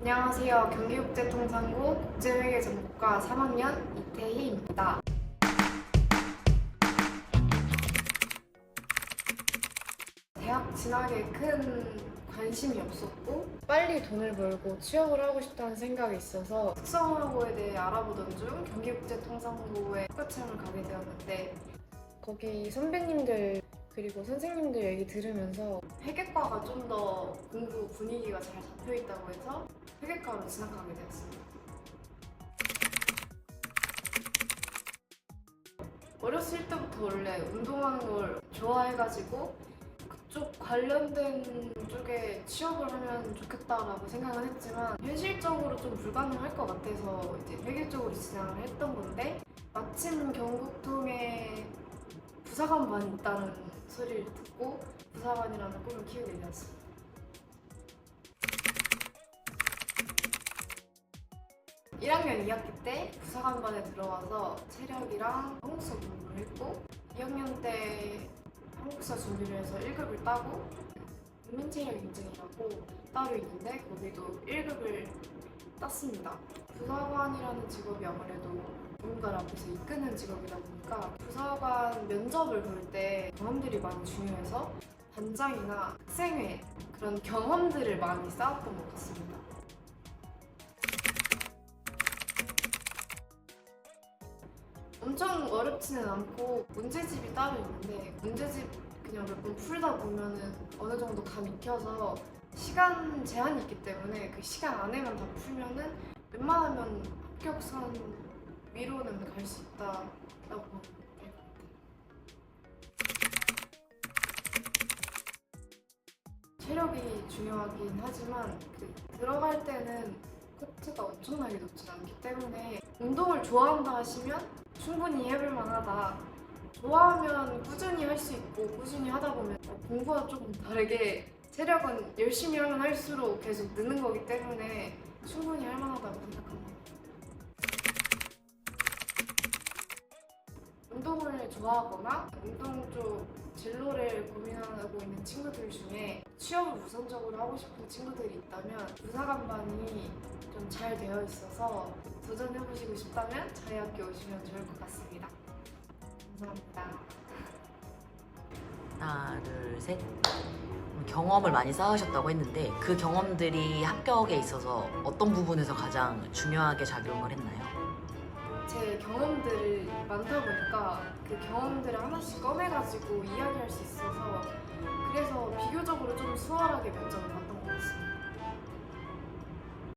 안녕하세요. 경기국제통상고 국제회계전문과 3학년 이태희입니다. 대학 진학에 큰 관심이 없었고 빨리 돈을 벌고 취업을 하고 싶다는 생각이 있어서 특성화고에 대해 알아보던 중 경기국제통상고에 학과체험을 가게 되었는데 거기 선배님들 그리고 선생님들 얘기 들으면서 회계과가 좀 더 공부 분위기가 잘 잡혀 있다고 해서 회계과로 진학하게 되었습니다. 어렸을 때부터 원래 운동하는 걸 좋아해가지고 그쪽 관련된 쪽에 취업을 하면 좋겠다라고 생각은 했지만 현실적으로 좀 불가능할 것 같아서 이제 회계 쪽으로 진학을 했던 건데 마침 경북통에 부사관반이 있다는 소리를 듣고 부사관이라는 꿈을 키우게 되었습니다. 일학년 2학기 때 부사관반에 들어와서 체력이랑 한국사 공부를 했고 2학년 때 한국사 준비를 해서 1급을 따고 국민체력 인증이라고 따로 있는데 거기도 1급을 땄습니다. 부사관이라는 직업이 아무래도 누군가를 앞에서 이끄는 직업이다 보니까 부사관 면접을 볼 때 경험들이 많이 중요해서 반장이나 학생회 그런 경험들을 많이 쌓았던 것 같습니다. 엄청 어렵지는 않고 문제집이 따로 있는데 문제집 그냥 몇 번 풀다 보면은 어느 정도 감 익혀서 시간 제한이 있기 때문에 그 시간 안에만 다 풀면은 웬만하면 합격선 위로는 갈 수 있다라고. 체력이 중요하긴 하지만 그 들어갈 때는 코트가 엄청나게 높지 않기 때문에 운동을 좋아한다 하시면 충분히 해볼 만하다. 좋아하면 꾸준히 할 수 있고 꾸준히 하다 보면 공부와 조금 다르게 체력은 열심히 하면 할수록 계속 느는 거기 때문에 충분히 할 만하다고 생각합니다. 좋아하거나 운동 쪽 진로를 고민하고 있는 친구들 중에 취업을 우선적으로 하고 싶은 친구들이 있다면 부사관반이 좀 잘 되어 있어서 도전해보시고 싶다면 저희 학교 오시면 좋을 것 같습니다. 감사합니다. 하나, 둘, 셋. 경험을 많이 쌓으셨다고 했는데 그 경험들이 합격에 있어서 어떤 부분에서 가장 중요하게 작용을 했나요? 제 경험들이 많다 보니까 그 경험들을 하나씩 꺼내가지고 이야기할 수 있어서 그래서 비교적으로 좀 수월하게 면접을 봤던